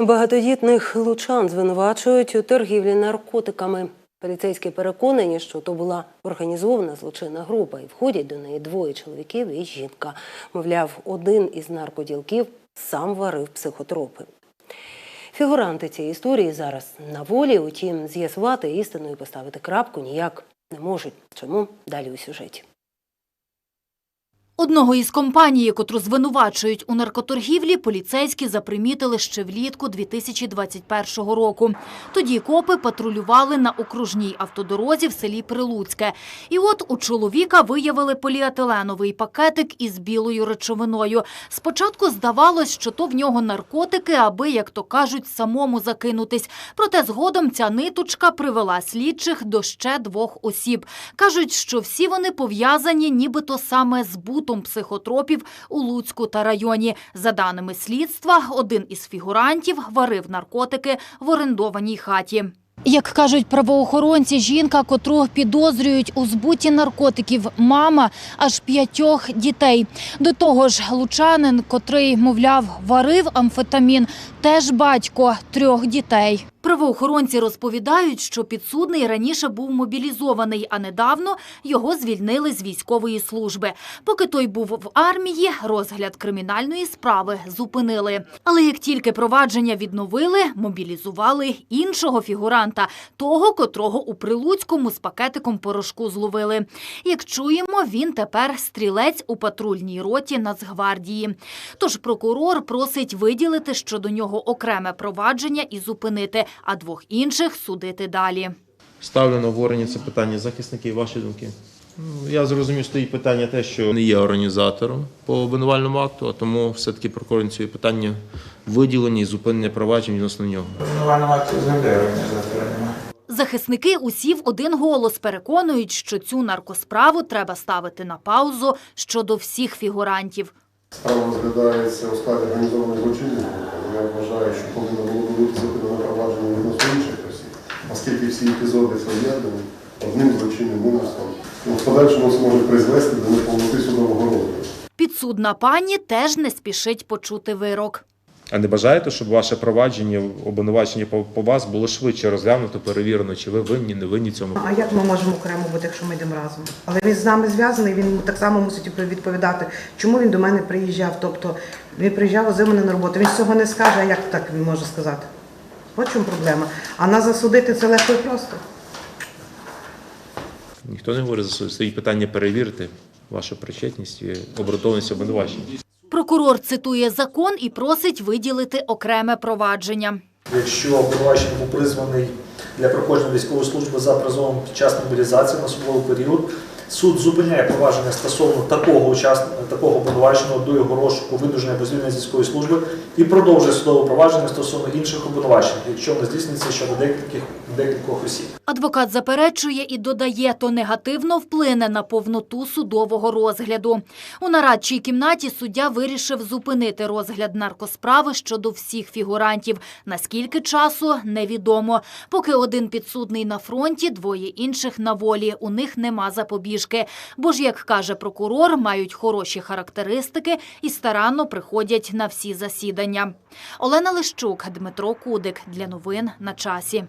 Багатодітних лучан звинувачують у торгівлі наркотиками. Поліцейські переконані, що то була організована злочинна група, і входять до неї двоє чоловіків і жінка. Мовляв, один із наркоділків сам варив психотропи. Фігуранти цієї історії зараз на волі, утім, з'ясувати істину і поставити крапку ніяк не можуть. Чому далі у сюжеті? Одного із компаній, котру звинувачують у наркоторгівлі, поліцейські запримітили ще влітку 2021 року. Тоді копи патрулювали на окружній автодорозі в селі Прилуцьке. І от у чоловіка виявили поліетиленовий пакетик із білою речовиною. Спочатку здавалось, що то в нього наркотики, аби, як то кажуть, самому закинутись. Проте згодом ця ниточка привела слідчих до ще двох осіб. Кажуть, що всі вони пов'язані нібито саме з бутом психотропів у Луцьку та районі. За даними слідства, один із фігурантів варив наркотики в орендованій хаті. Як кажуть правоохоронці, жінка, котру підозрюють у збуті наркотиків, мама аж п'ятьох дітей. До того ж, лучанин, котрий, мовляв, варив амфетамін, теж батько трьох дітей. Правоохоронці розповідають, що підсудний раніше був мобілізований, а недавно його звільнили з військової служби. Поки той був в армії, розгляд кримінальної справи зупинили. Але як тільки провадження відновили, мобілізували іншого фігуранта, того, котрого у Прилуцькому з пакетиком порошку зловили. Як чуємо, він тепер стрілець у патрульній роті Нацгвардії. Тож прокурор просить виділити щодо нього окреме провадження і зупинити, а двох інших судити далі. Ставлю на обговорення це питання захисники. Ваші думки? Ну, Я зрозумів, стоїть питання те, що не є організатором по обвинувальному акту, а тому все-таки прокурор ініціює питання виділення і зупинення проваджень відносно нього. Обвинувального акту землі організатора немає. Захисники усі в один голос переконують, що цю наркосправу треба ставити на паузу щодо всіх фігурантів. Справа розглядається у складі організованої злочинної групи. Я вважаю, що повинно оскільки всі епізоди пов'язані одним злочинним умислом. І в подальшому це може призвести до неповноти судового розгляду. Підсудна пані теж не спішить почути вирок. А не бажаєте, щоб ваше провадження, обвинувачення по, по вас було швидше розглянуто, перевірено, чи ви винні, не винні цьому? А як ми можемо окремо бути, якщо ми йдемо разом? Але він з нами зв'язаний, він так само мусить відповідати, чому він до мене приїжджав. Тобто він приїжджав, возив мене на роботу. Він цього не скаже, а як так він може сказати? От чому проблема. А нас засудити це легко і просто. Ніхто не говорить за. Стоїть питання перевірити вашу причетність і обґрунтованість обвинувачення. Прокурор цитує закон і просить виділити окреме провадження. Якщо обвинувачений був призваний для проходження військової служби за призовом під час мобілізації на особливий період, суд зупиняє провадження стосовно такого учасника, такого обвинуваченого до його розшуку, видуження або звільнення з служби і продовжує судове провадження стосовно інших обвинувачених, якщо воно здійснюється щодо декількох, декількох осіб. Адвокат заперечує і додає, то негативно вплине на повноту судового розгляду. У нарадчій кімнаті суддя вирішив зупинити розгляд наркосправи щодо всіх фігурантів. Наскільки часу – невідомо. Поки один підсудний на фронті, двоє інших на волі. У них нема запобіжки. Бо ж, як каже прокурор, мають хороші характеристики і старанно приходять на всі засідання. Олена Лищук, Дмитро Кудик. Для новин на часі.